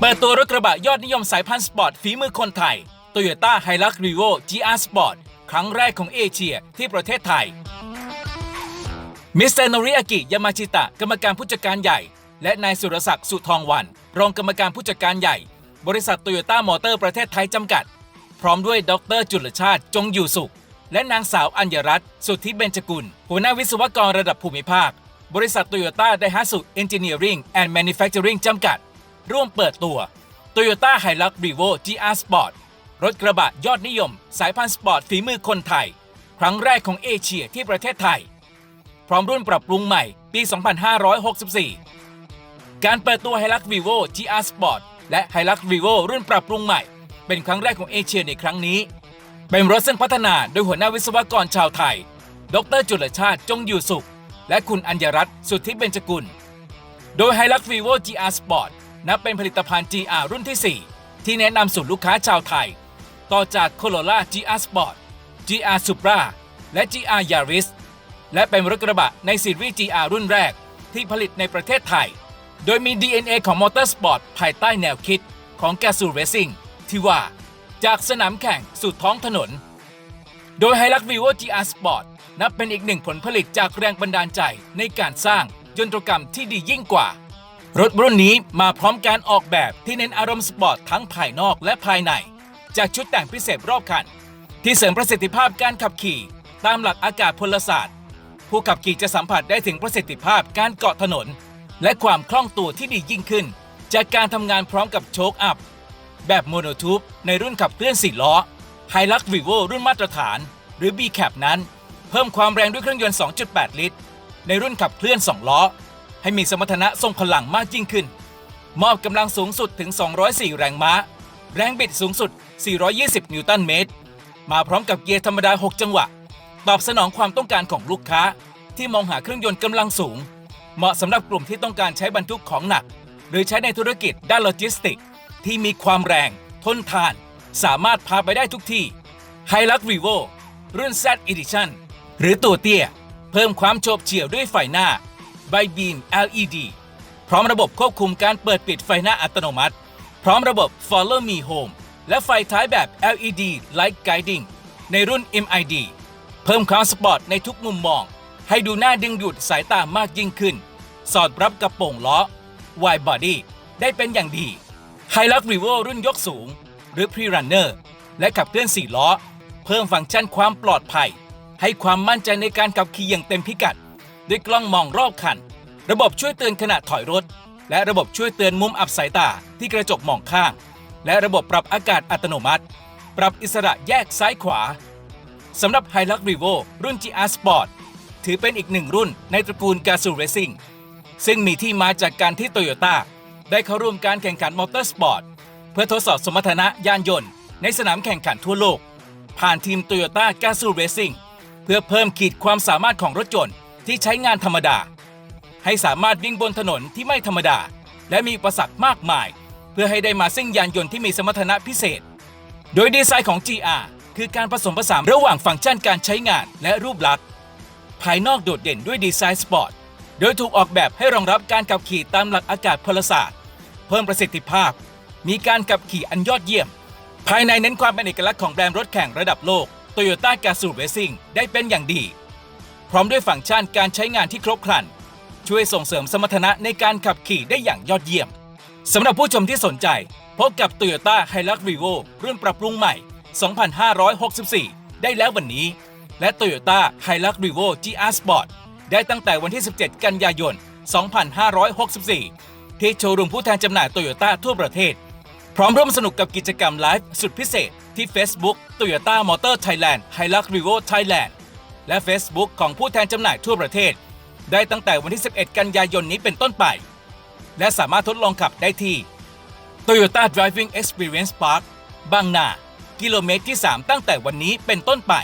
เปิดตัวรถกระบะยอดนิยมสายพันธุ์สปอร์ตฝีมือคนไทย Toyota Hilux Revo GR Sport ครั้งแรกของเอเชียที่ประเทศไทย มิสเตอร์โนริอากิยามาชิตะ กรรมการผู้จัดการใหญ่ และนายสุรศักดิ์สุทองวัน รองกรรมการผู้จัดการใหญ่ บริษัทโตโยต้ามอเตอร์ประเทศไทยจำกัด พร้อมด้วยดรจุลชาติจงอยู่สุข และนางสาวอัญญรัตน์สุทธิเบญจกุล หัวหน้าวิศวกรระดับภูมิภาค บริษัทโตโยต้าไดฮัสุเอนจิเนียริงแอนด์แมนูแฟคเจอริงจำกัด ร่วมเปิดตัว Toyota Hilux Revo GR Sport รถกระบะยอดนิยม สายพันธุ์สปอร์ตฝีมือคนไทย ครั้งแรกของเอเชียที่ประเทศไทย พร้อมรุ่นปรับปรุงใหม่ปี 2564 การเปิดตัว Hilux Vivo GR Sport และ Hilux Vivo รุ่นปรับปรุงใหม่ เป็นครั้งแรกของเอเชียในครั้งนี้ เป็นรถซึ่งพัฒนาโดยหัวหน้าวิศวกรชาวไทย ดรจุลชาติจงอยู่สุข และคุณอัญญรัตน์สุทธิเบญจกุล โดย Hilux Vivo GR Sport นับเป็นผลิตภัณฑ์ GR รุ่นที่ 4 ที่แนะนำสู่ลูกค้าชาวไทย ต่อจาก Corolla GR Sport GR Supra และ GR Yaris และเป็นรถกระบะในซีรีส์ GR รุ่นแรกที่ผลิตในประเทศไทย โดยมี DNA ของมอเตอร์สปอร์ตภายใต้แนวคิดของ g a z o o Racing ที่ว่า จากสนามแข่งสู่ท้องถนน โดย Hilux Vivo GR Sport นับเป็นอีกหนึ่งผลผลิตจากแรงบันดาลใจในการสร้างยนตรกรรมที่ดียิ่งกว่า รถรุ่นนี้มาพร้อมการออกแบบที่เน้นอารมณ์สปอร์ตทั้งภายนอกและภายใน จากชุดแต่งพิเศษรอบคัน ที่เสริมประสิทธิภาพการขับขี่ ตามหลักอากาศพลศาสตร์ ผู้ขับขี่จะสัมผัสได้ถึงประสิทธิภาพการเกาะถนน และความคล่องตัวที่ดียิ่งขึ้น จากการทำงานพร้อมกับโชคอัพ แบบโมโนทูบในรุ่นขับเคลื่อน4ล้อ Hilux Vivo รุ่นมาตรฐาน หรือ B-Cap นั้น เพิ่มความแรงด้วยเครื่องยนต์ 2.8 ลิตร ในรุ่นขับเคลื่อน 2 ล้อ ให้มีสมรรถนะทรงพลังมากยิ่งขึ้น มอบกำลังสูงสุดถึง 204 แรงม้า แรงบิดสูงสุด 420 นิวตันเมตร มาพร้อมกับเกียร์ธรรมดา 6 จังหวะ ตอบสนองความต้องการของลูกค้า ที่มองหาเครื่องยนต์กำลังสูง เหมาะสำหรับกลุ่มที่ต้องการใช้บรรทุกของหนัก หรือใช้ในธุรกิจด้านโลจิสติก ที่มีความแรง ทนทาน สามารถพาไปได้ทุกที่ Hilux Revo รุ่น Z Edition หรือตัวเตี้ย เพิ่มความโฉบเฉี่ยวด้วยไฟหน้า By Beam LED พร้อมระบบควบคุมการเปิดปิดไฟหน้าอัตโนมัติ พร้อมระบบ Follow Me Home และไฟท้ายแบบ LED Light Guiding ในรุ่น MID เพิ่มความสปอร์ตในทุกมุมมอง ให้ดูน่าดึงดูดสายตามากยิ่งขึ้น สอดรับกับโป่งล้อ Wide Body ได้เป็นอย่างดี Hilux Revo รุ่นยกสูง หรือ Pre-Runner และขับเคลื่อน 4 ล้อ เพิ่มฟังก์ชันความปลอดภัย ให้ความมั่นใจในการขับขี่อย่างเต็มพิกัด ด้วยกล้องมองรอบคัน ระบบช่วยเตือนขณะถอยรถ และระบบช่วยเตือนมุมอับสายตาที่กระจกมองข้าง และระบบปรับอากาศอัตโนมัติ ปรับอิสระแยกซ้ายขวาสำหรับ Hilux Revo รุ่น GR Sport ถือเป็นอีกหนึ่งรุ่นในตระกูล g a z o o Racing ซึ่งมีที่มาจากการที่โตโยต้าได้เข้าร่วมการแข่งขันมอเตอร์สปอร์ตเพื่อทดสอบสมรรถนะยานยนต์ ในสนามแข่งขันทั่วโลก ผ่านทีมโตโยต้า g a z o o Racing เพื่อเพิ่มขีดความสามารถของรถยนต์ ที่ใช้งานธรรมดา ให้สามารถวิ่งบนถนนที่ไม่ธรรมดา และมีอุปสรรคมากมาย เพื่อให้ได้มาซึ่งยานยนต์ที่มีสมรรถนะพิเศษ โดยดีไซน์ของ GR คือการผสมผสานระหว่างฟังก์ชันการใช้งานและรูปลักษณ์ภายนอกโดดเด่นด้วยดีไซน์สปอร์ตโดยถูกออกแบบให้รองรับการขับขี่ตามหลักอากาศพลศาสตร์ เพิ่มประสิทธิภาพ มีการขับขี่อันยอดเยี่ยม ภายในเน้นความเป็นเอกลักษณ์ของแบรนด์รถแข่งระดับโลก Toyota g a z o o Racing ได้เป็นอย่างดี ร้อมด้วยฟังก์ชันการใช้งานที่ครบครัน ช่วยส่งเสริมสมรรถนะในการขับขี่ได้อย่างยอดเยี่ยมสำหรับผู้ชมที่สนใจ พบกับ Toyota Hilux Revo รุ่นปรับปรุงใหม่ 2564 ได้แล้ววันนี้ และ Toyota Hilux Revo GR Sport ได้ตั้งแต่วันที่ 17 กันยายน 2564 ที่โชว์รูมผู้แทนจำหน่าย Toyota ทั่วประเทศ พร้อมร่วมสนุกกับกิจกรรมไลฟ์สุดพิเศษที่ Facebook Toyota Motor Thailand Hilux Revo Thailand และ Facebook ของผู้แทนจำหน่ายทั่วประเทศ ได้ตั้งแต่วันที่ 11 กันยายนนี้เป็นต้นไป และสามารถทดลองขับได้ที่ Toyota Driving Experience Park บางนา กิโลเมตรที่ 3 ตั้งแต่วันนี้เป็นต้นไป